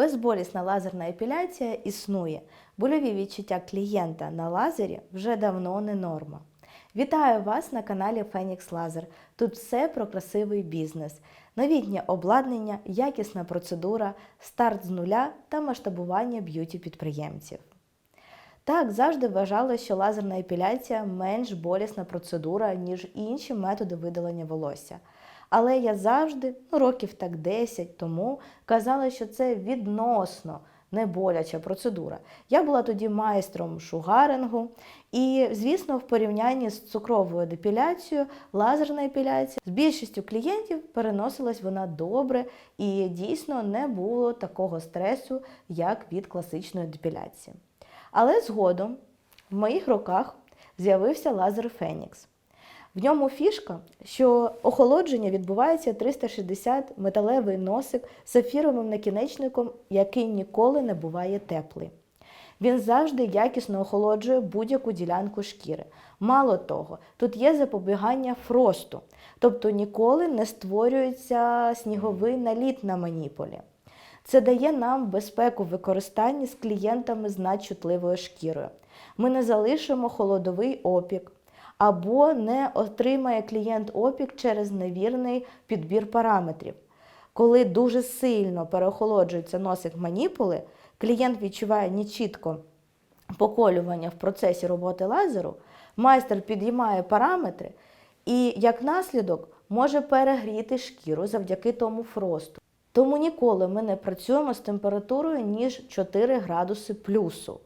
Безболісна лазерна епіляція існує. Больові відчуття клієнта на лазері вже давно не норма. Вітаю вас на каналі Phoenix Laser. Тут все про красивий бізнес, новітнє обладнання, якісна процедура, старт з нуля та масштабування б'юті підприємців. Так, завжди вважали, що лазерна епіляція менш болісна процедура, ніж інші методи видалення волосся. Але я завжди, ну років так 10 тому, казала, що це відносно неболяча процедура. Я була тоді майстром шугарингу, і, звісно, в порівнянні з цукровою депіляцією, лазерна епіляція з більшістю клієнтів переносилась вона добре і дійсно не було такого стресу, як від класичної депіляції. Але згодом в моїх руках з'явився лазер Фенікс. В ньому фішка, що охолодження відбувається 360 металевий носик з сапфіровим накінечником, який ніколи не буває теплий. Він завжди якісно охолоджує будь-яку ділянку шкіри. Мало того, тут є запобігання фросту, тобто ніколи не створюється сніговий наліт на маніполі. Це дає нам безпеку в використанні з клієнтами з надчутливою шкірою. Ми не залишимо холодовий опік або не отримає клієнт опік через невірний підбір параметрів. Коли дуже сильно переохолоджується носик маніпули, клієнт відчуває нечітко поколювання в процесі роботи лазеру, майстер підіймає параметри і, як наслідок, може перегріти шкіру завдяки тому фросту. Тому ніколи ми не працюємо з температурою ніж 4 градуси плюсу.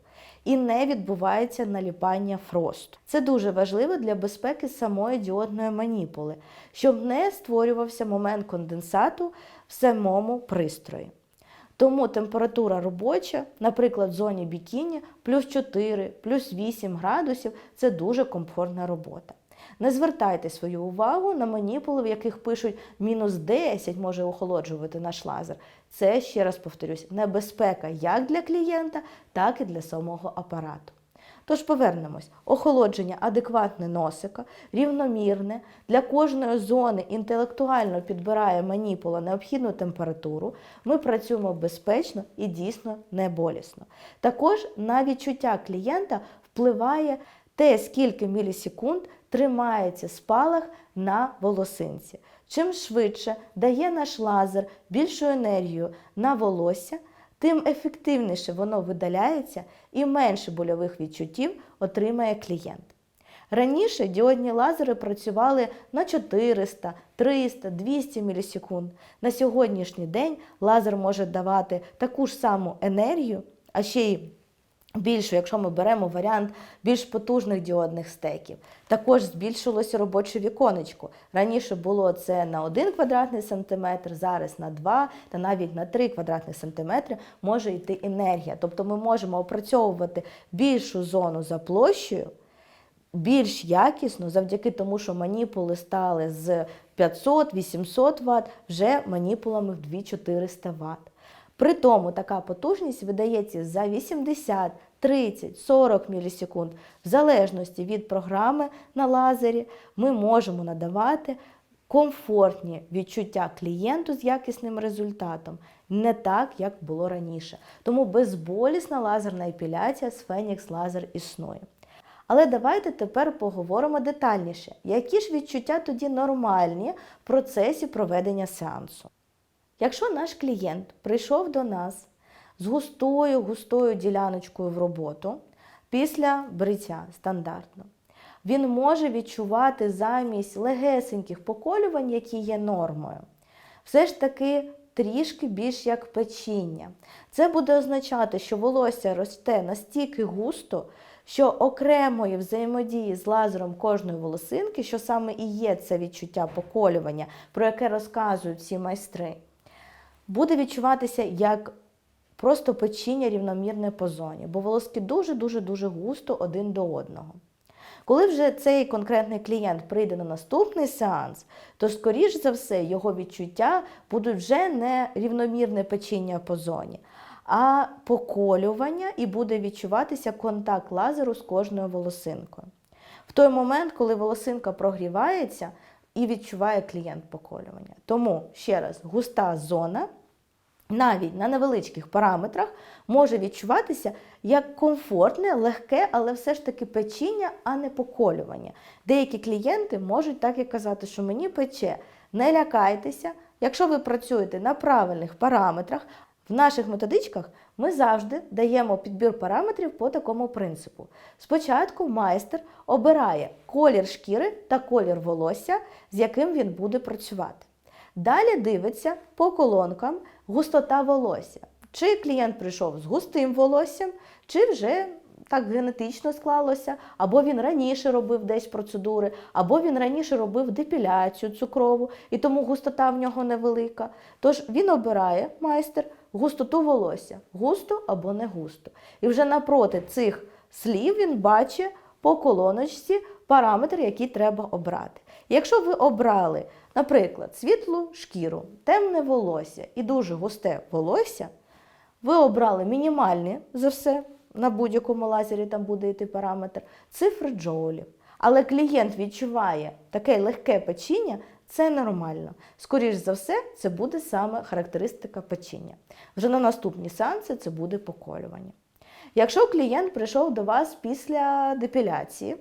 І не відбувається наліпання фросту. Це дуже важливо для безпеки самої діодної маніпули, щоб не створювався момент конденсату в самому пристрої. Тому температура робоча, наприклад, в зоні бікіні, плюс 4, плюс 8 градусів це дуже комфортна робота. Не звертайте свою увагу на маніпули, в яких пишуть мінус 10 може охолоджувати наш лазер. Це, ще раз повторюсь, небезпека як для клієнта, так і для самого апарату. Тож повернемось. Охолодження адекватне носика, рівномірне, для кожної зони інтелектуально підбирає маніпула необхідну температуру. Ми працюємо безпечно і дійсно не болісно. Також на відчуття клієнта впливає те, скільки мілісекунд тримається спалах на волосинці. Чим швидше дає наш лазер більшу енергію на волосся, тим ефективніше воно видаляється і менше больових відчуттів отримає клієнт. Раніше діодні лазери працювали на 400, 300, 200 мілісекунд. На сьогоднішній день лазер може давати таку ж саму енергію, а ще й більшу, якщо ми беремо варіант більш потужних діодних стеків. Також збільшилося робоче віконечко. Раніше було це на 1 квадратний сантиметр, зараз на 2 та навіть на 3 квадратних сантиметри може йти енергія. Тобто ми можемо опрацьовувати більшу зону за площею. Більш якісно, завдяки тому, що маніпули стали з 500-800 Вт, вже маніпулами в 2400 Вт. При тому така потужність видається за 80, 30, 40 мілісекунд. В залежності від програми на лазері ми можемо надавати комфортні відчуття клієнту з якісним результатом, не так, як було раніше. Тому безболісна лазерна епіляція з Phoenix Laser існує. Але давайте тепер поговоримо детальніше, які ж відчуття тоді нормальні в процесі проведення сеансу. Якщо наш клієнт прийшов до нас з густою густою діляночкою в роботу після бриття стандартно, він може відчувати замість легесеньких поколювань, які є нормою, все ж таки трішки більш як печіння. Це буде означати, що волосся росте настільки густо, що окремої взаємодії з лазером кожної волосинки, що саме і є це відчуття поколювання, про яке розказують всі майстри буде відчуватися як просто печіння рівномірне по зоні, бо волоски дуже-дуже дуже густо один до одного. Коли вже цей конкретний клієнт прийде на наступний сеанс, то, скоріш за все, його відчуття будуть вже не рівномірне печіння по зоні, а поколювання і буде відчуватися контакт лазеру з кожною волосинкою. В той момент, коли волосинка прогрівається, і відчуває клієнт поколювання. Тому ще раз, густа зона навіть на невеличких параметрах може відчуватися як комфортне, легке, але все ж таки печіння, а не поколювання. Деякі клієнти можуть так і казати, що мені пече. Не лякайтеся, якщо ви працюєте на правильних параметрах, в наших методичках ми завжди даємо підбір параметрів по такому принципу. Спочатку майстер обирає колір шкіри та колір волосся, з яким він буде працювати. Далі дивиться по колонкам густота волосся. Чи клієнт прийшов з густим волоссям, чи вже так генетично склалося, або він раніше робив десь процедури, або він раніше робив депіляцію цукрову, і тому густота в нього невелика. Тож він обирає майстер густоту волосся, густо або не густо. І вже напроти цих слів він бачить по колоночці параметр, який треба обрати. Якщо ви обрали, наприклад, світлу шкіру, темне волосся і дуже густе волосся, ви обрали мінімальні за все, на будь-якому лазері там буде йти параметр, цифри джоулів. Але клієнт відчуває таке легке печіння, це нормально. Скоріше за все, це буде саме характеристика печіння. Вже на наступні сеанси це буде поколювання. Якщо клієнт прийшов до вас після депіляції,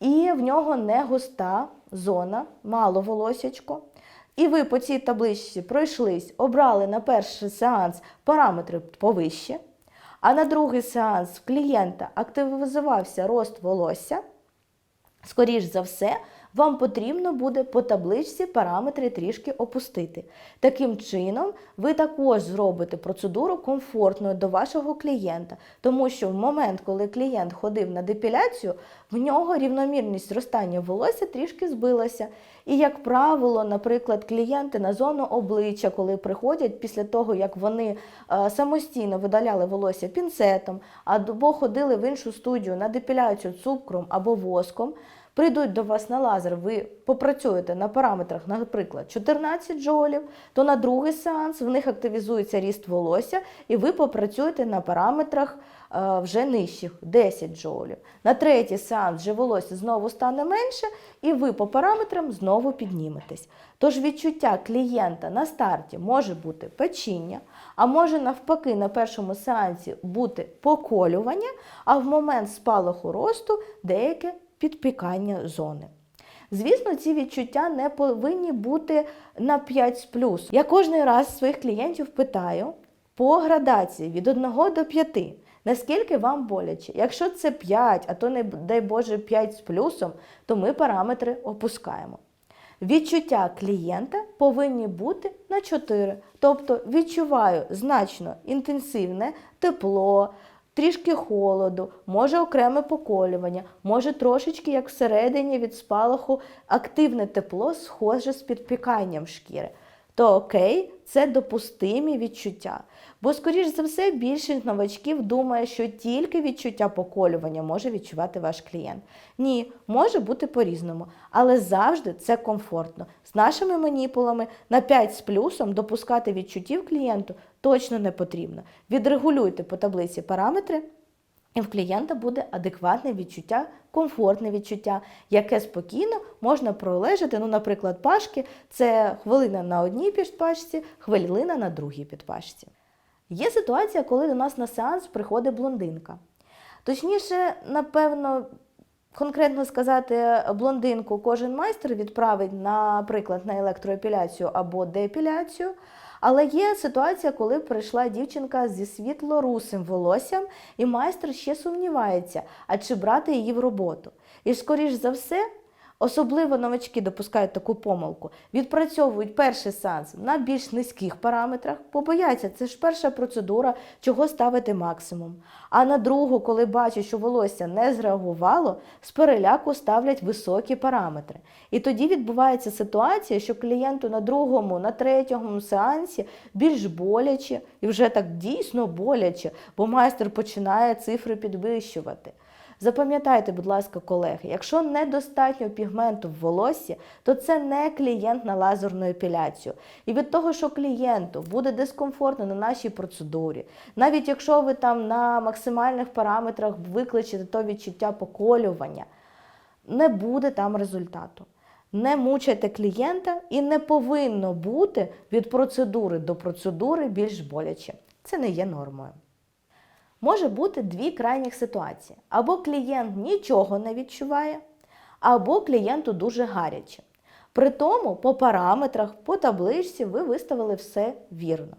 і в нього не густа зона, мало волосячко, і ви по цій табличці пройшлись, обрали на перший сеанс параметри повище, а на другий сеанс в клієнта активізувався рост волосся, скоріш за все, вам потрібно буде по табличці параметри трішки опустити. Таким чином, ви також зробите процедуру комфортною до вашого клієнта, тому що в момент, коли клієнт ходив на депіляцію, в нього рівномірність зростання волосся трішки збилася. І, як правило, наприклад, клієнти на зону обличчя, коли приходять після того, як вони е, самостійно видаляли волосся пінцетом, або ходили в іншу студію на депіляцію цукром або воском, прийдуть до вас на лазер, ви попрацюєте на параметрах, наприклад, 14 джолів, то на другий сеанс в них активізується ріст волосся, і ви попрацюєте на параметрах вже нижчих 10 джолів. На третій сеанс вже волосся знову стане менше, і ви по параметрам знову підніметесь. Тож відчуття клієнта на старті може бути печіння, а може навпаки на першому сеансі бути поколювання, а в момент спалаху росту деяке підпікання зони. Звісно, ці відчуття не повинні бути на 5 з плюс. Я кожен раз своїх клієнтів питаю по градації від 1 до 5. Наскільки вам боляче? Якщо це 5, а то не дай Боже 5 з плюсом, то ми параметри опускаємо. Відчуття клієнта повинні бути на 4. Тобто відчуваю значно інтенсивне тепло, трішки холоду, може окреме поколювання, може трошечки, як всередині від спалаху, активне тепло, схоже з підпіканням шкіри. То окей, це допустимі відчуття. Бо, скоріш за все, більшість новачків думає, що тільки відчуття поколювання може відчувати ваш клієнт. Ні, може бути по-різному, але завжди це комфортно. З нашими маніпулами на 5 з плюсом допускати відчуттів клієнту точно не потрібно. Відрегулюйте по таблиці параметри. І в клієнта буде адекватне відчуття, комфортне відчуття, яке спокійно можна пролежати. Ну, наприклад, пашки це хвилина на одній підпашці, хвилина на другій підпашці. Є ситуація, коли до нас на сеанс приходить блондинка. Точніше, напевно, конкретно сказати, блондинку кожен майстер відправить, наприклад, на електроепіляцію або деепіляцію. Але є ситуація, коли прийшла дівчинка зі світло-русим волоссям, і майстер ще сумнівається, а чи брати її в роботу. І, скоріш за все, особливо новачки допускають таку помилку, відпрацьовують перший сеанс на більш низьких параметрах, бо бояться, це ж перша процедура, чого ставити максимум. А на другу, коли бачать, що волосся не зреагувало, з переляку ставлять високі параметри. І тоді відбувається ситуація, що клієнту на другому, на третьому сеансі більш боляче, і вже так дійсно боляче, бо майстер починає цифри підвищувати. Запам'ятайте, будь ласка, колеги, якщо недостатньо пігменту в волоссі, то це не клієнт на лазерну епіляцію. І від того, що клієнту буде дискомфортно на нашій процедурі, навіть якщо ви там на максимальних параметрах викличете то відчуття поколювання, не буде там результату. Не мучайте клієнта і не повинно бути від процедури до процедури більш боляче. Це не є нормою. Може бути дві крайніх ситуації: або клієнт нічого не відчуває, або клієнту дуже гаряче. При тому, по параметрах, по табличці ви виставили все вірно.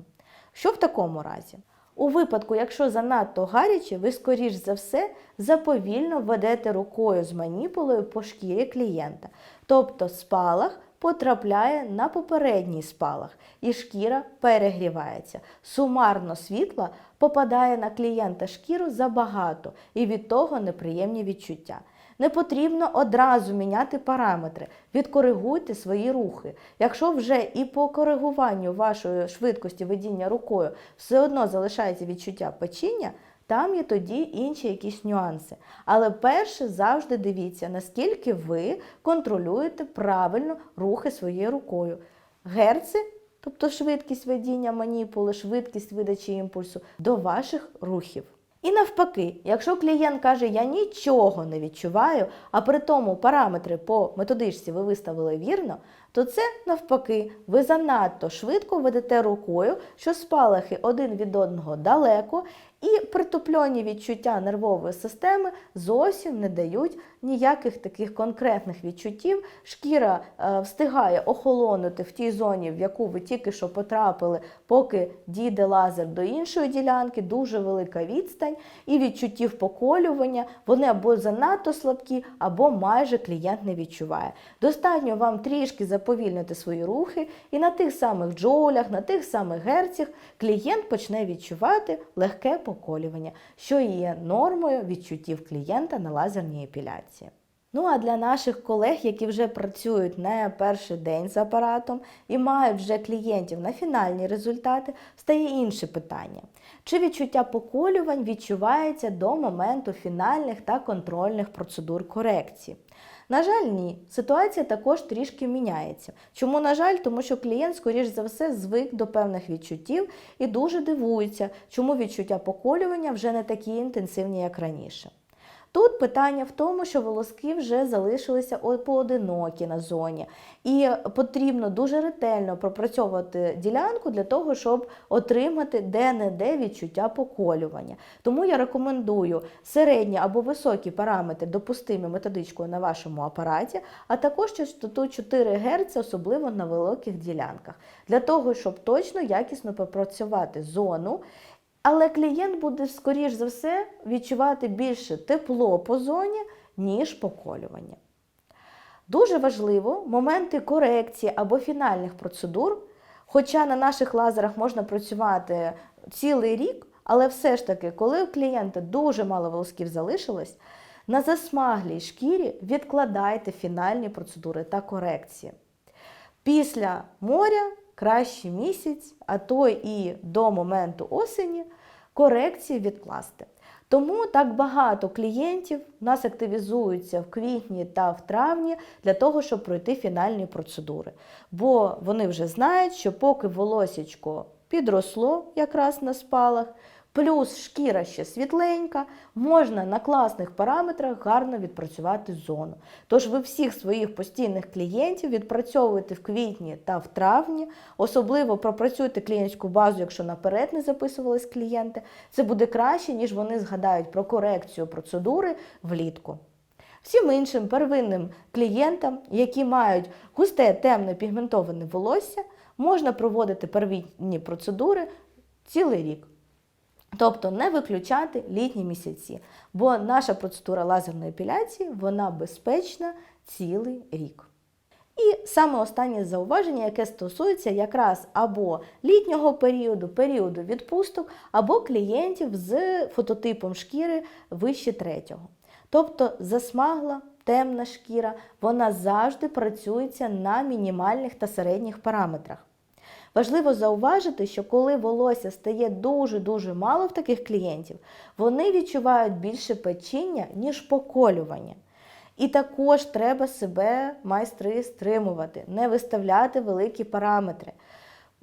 Що в такому разі? У випадку, якщо занадто гаряче, ви, скоріш за все, заповільно ведете рукою з маніпулою по шкірі клієнта. Тобто спалах потрапляє на попередній спалах, і шкіра перегрівається. Сумарно світла попадає на клієнта шкіру забагато, і від того неприємні відчуття. Не потрібно одразу міняти параметри, відкоригуйте свої рухи. Якщо вже і по коригуванню вашої швидкості ведіння рукою все одно залишається відчуття печіння, там є тоді інші якісь нюанси. Але перше завжди дивіться, наскільки ви контролюєте правильно рухи своєю рукою. Герци, тобто швидкість ведіння маніпули, швидкість видачі імпульсу до ваших рухів. І навпаки, якщо клієнт каже, я нічого не відчуваю, а при тому параметри по методичці ви виставили вірно, то це навпаки, ви занадто швидко ведете рукою, що спалахи один від одного далеко, і притуплені відчуття нервової системи зовсім не дають ніяких таких конкретних відчуттів. Шкіра е, встигає охолонути в тій зоні, в яку ви тільки що потрапили, поки дійде лазер до іншої ділянки, дуже велика відстань, і відчуттів поколювання вони або занадто слабкі, або майже клієнт не відчуває. Достатньо вам трішки заповільнити свої рухи, і на тих самих джоулях, на тих самих герцях клієнт почне відчувати легке поколювання, що і є нормою відчуттів клієнта на лазерній епіляції. Ну а для наших колег, які вже працюють не перший день з апаратом і мають вже клієнтів на фінальні результати, стає інше питання. Чи відчуття поколювань відчувається до моменту фінальних та контрольних процедур корекції? На жаль, ні. Ситуація також трішки міняється. Чому, на жаль, тому що клієнт, скоріш за все, звик до певних відчуттів і дуже дивується, чому відчуття поколювання вже не такі інтенсивні, як раніше. Тут питання в тому, що волоски вже залишилися поодинокі на зоні, і потрібно дуже ретельно пропрацьовувати ділянку для того, щоб отримати де-не-де відчуття поколювання. Тому я рекомендую середні або високі параметри, допустимі методичкою на вашому апараті, а також частоту 4 Гц, особливо на великих ділянках, для того, щоб точно якісно попрацювати зону. Але клієнт буде, скоріш за все, відчувати більше тепло по зоні, ніж поколювання. Дуже важливо моменти корекції або фінальних процедур, хоча на наших лазерах можна працювати цілий рік, але все ж таки, коли у клієнта дуже мало волосків залишилось, на засмаглій шкірі відкладайте фінальні процедури та корекції. Після моря краще місяць, а то і до моменту осені корекції відкласти. Тому так багато клієнтів у нас активізуються в квітні та в травні для того, щоб пройти фінальні процедури. Бо вони вже знають, що поки волосічко підросло якраз на спалах, плюс шкіра ще світленька, можна на класних параметрах гарно відпрацювати зону. Тож ви всіх своїх постійних клієнтів відпрацьовуєте в квітні та в травні, особливо пропрацюйте клієнтську базу, якщо наперед не записувались клієнти. Це буде краще, ніж вони згадають про корекцію процедури влітку. Всім іншим первинним клієнтам, які мають густе темне пігментоване волосся, можна проводити первинні процедури цілий рік. Тобто не виключати літні місяці, бо наша процедура лазерної епіляції вона безпечна цілий рік. І саме останнє зауваження, яке стосується якраз або літнього періоду, періоду відпусток, або клієнтів з фототипом шкіри вище третього. Тобто засмагла, темна шкіра, вона завжди працюється на мінімальних та середніх параметрах. Важливо зауважити, що коли волосся стає дуже-дуже мало в таких клієнтів, вони відчувають більше печіння, ніж поколювання. І також треба себе майстри стримувати, не виставляти великі параметри.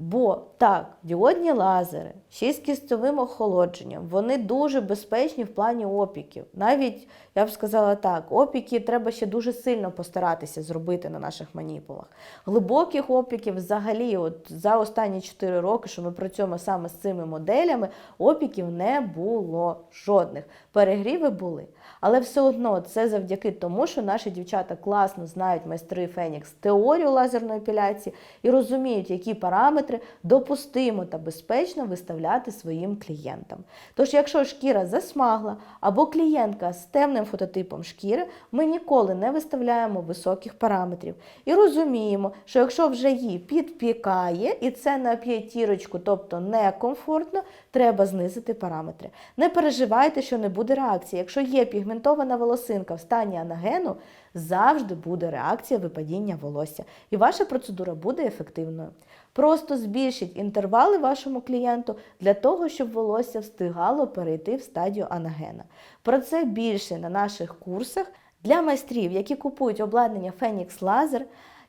Бо так, діодні лазери, ще з кістовим охолодженням, вони дуже безпечні в плані опіків. Навіть я б сказала так, опіки треба ще дуже сильно постаратися зробити на наших маніпулах. Глибоких опіків взагалі, от за останні 4 роки, що ми працюємо саме з цими моделями, опіків не було жодних. Перегріви були. Але все одно це завдяки тому, що наші дівчата класно знають майстри Фенікс теорію лазерної епіляції і розуміють, які параметри допустимо та безпечно виставляти своїм клієнтам. Тож, якщо шкіра засмагла або клієнтка з темним фототипом шкіри, ми ніколи не виставляємо високих параметрів і розуміємо, що якщо вже її підпікає і це на п'ятірочку, тобто некомфортно, треба знизити параметри. Не переживайте, що не буде реакції. Якщо є пігментована волосинка в стані анагену, завжди буде реакція випадіння волосся, і ваша процедура буде ефективною. Просто збільшіть інтервали вашому клієнту для того, щоб волосся встигало перейти в стадію анагена. Про це більше на наших курсах. Для майстрів, які купують обладнання Phoenix Laser,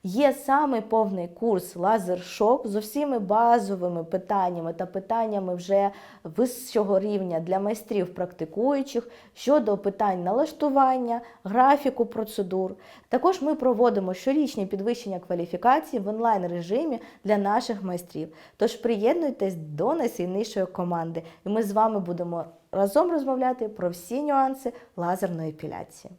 Є самий повний курс лазер-шоп з усіми базовими питаннями та питаннями вже вищого рівня для майстрів практикуючих щодо питань налаштування, графіку процедур. Також ми проводимо щорічні підвищення кваліфікації в онлайн режимі для наших майстрів. Тож приєднуйтесь до найсильнішої команди, і ми з вами будемо разом розмовляти про всі нюанси лазерної епіляції.